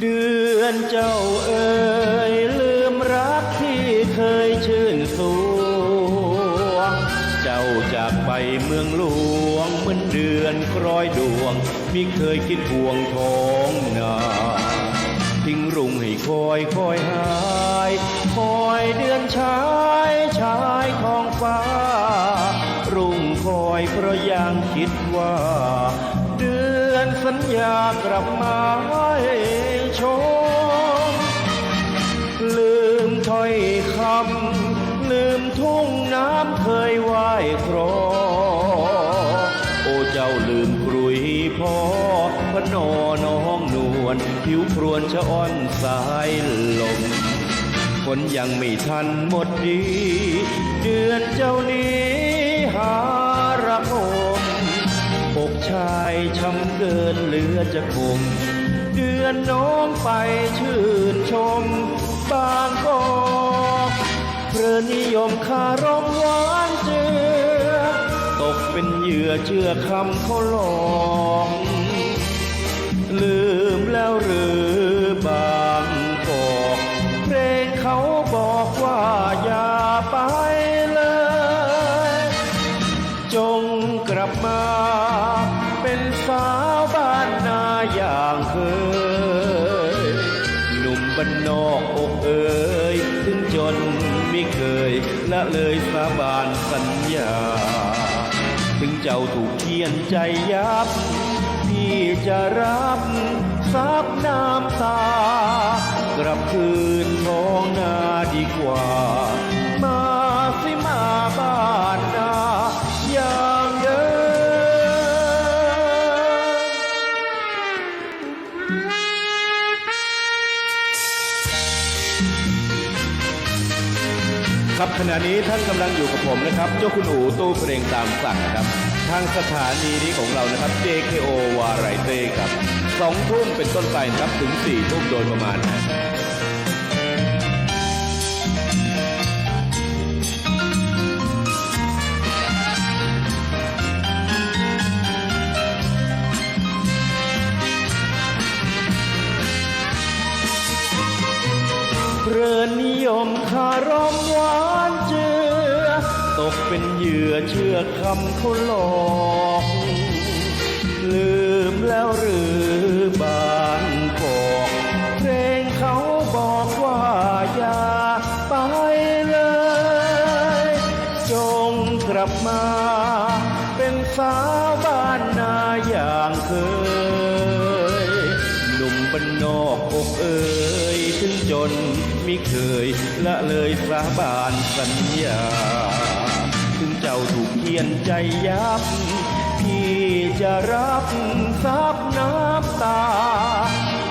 เดือนเจ้าเอ่ยลืมรักที่เคยชื่นสวงเจ้าจากไปเมืองหลวงเหมือนเดือนคล้อยดวงมิเคยคิดห่วงท้องนาทิ้งรุ่งให้คอยคอยหายคอยเดือนชายชายของฟ้า รุ่งคอยเพราะยังคิดว่า เดือนสัญญากลับมา น้ำเคยไหว้ครอ โอ้เจ้าลืมกรุยพ่อพระนอน้องนวลผิวพรวนชะอ่อนสายลมฝนยังไม่ทันหมดดี เดือนเจ้านี้หาระงมอกชายช้ำเกินเหลือจะคมเดือนน้องไปชื่นชมบางกอก เพลินนิยมคารมหวานเจือ ตกเป็นเหยื่อเชื่อคำเขาหลอกลืมแล้วหรือบางกอกเพลงเขาบอกว่าอย่าไปเลย จงกลับมา เป็นสาวบ้านนาอย่างเคย หนุ่มบ้านนอกอกเอ่ยถึงจน ไม่เคยละเลยสาบานสัญญา ถึงเจ้าถูกเคียนใจยับ พี่จะรับซับน้ำตากลับคืนท้องนาดีกว่า ครับขณะนี้ท่านกำลังอยู่กับผมนะครับ เจ้าคุณอูตู้เพลงตามสั่งนะครับ ทางสถานีนี้ของเรานะครับ JKO วาไรเต้ครับสองทุ่มเป็นต้นไปครับถึงสี่ทุ่มโดยประมาณนะ เรือนนิยมคารมหวานเจือ ตกเป็นเหยื่อเชื่อคำเขาหลอกลืมแล้วหรือบางกอกเพลงเขาบอกว่าอย่าไปเลย จงกลับมา เป็นสาวบ้านนาอย่างเคย หนุ่มบ้านนอกอกเอ่ย ถึงจนมิเคยละเลยสาบานสัญญา ถึงเจ้าถูกเขียนใจยับ พี่จะรับซับน้ำตา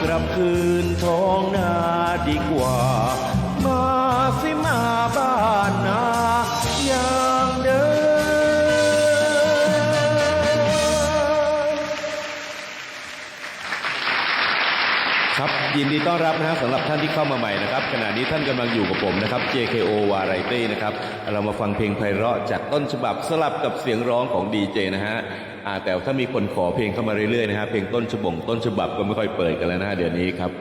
กลับคืนท้องนาดีกว่ามา ครับยินดีต้อนรับนะฮะสำหรับท่านที่เข้ามาใหม่นะครับขณะนี้ท่านกำลังอยู่กับผมนะครับ JKO Variety นะครับเรามาฟังเพลงไพเราะจากต้นฉบับสลับกับเสียงร้องของดีเจนะฮะอ่าแต่ถ้ามีคนขอเพลงเข้ามาเรื่อยๆนะฮะเพลงต้นฉบงต้นฉบับก็ไม่ค่อยเปิดกันแล้วนะฮะเดี๋ยวนี้ครับ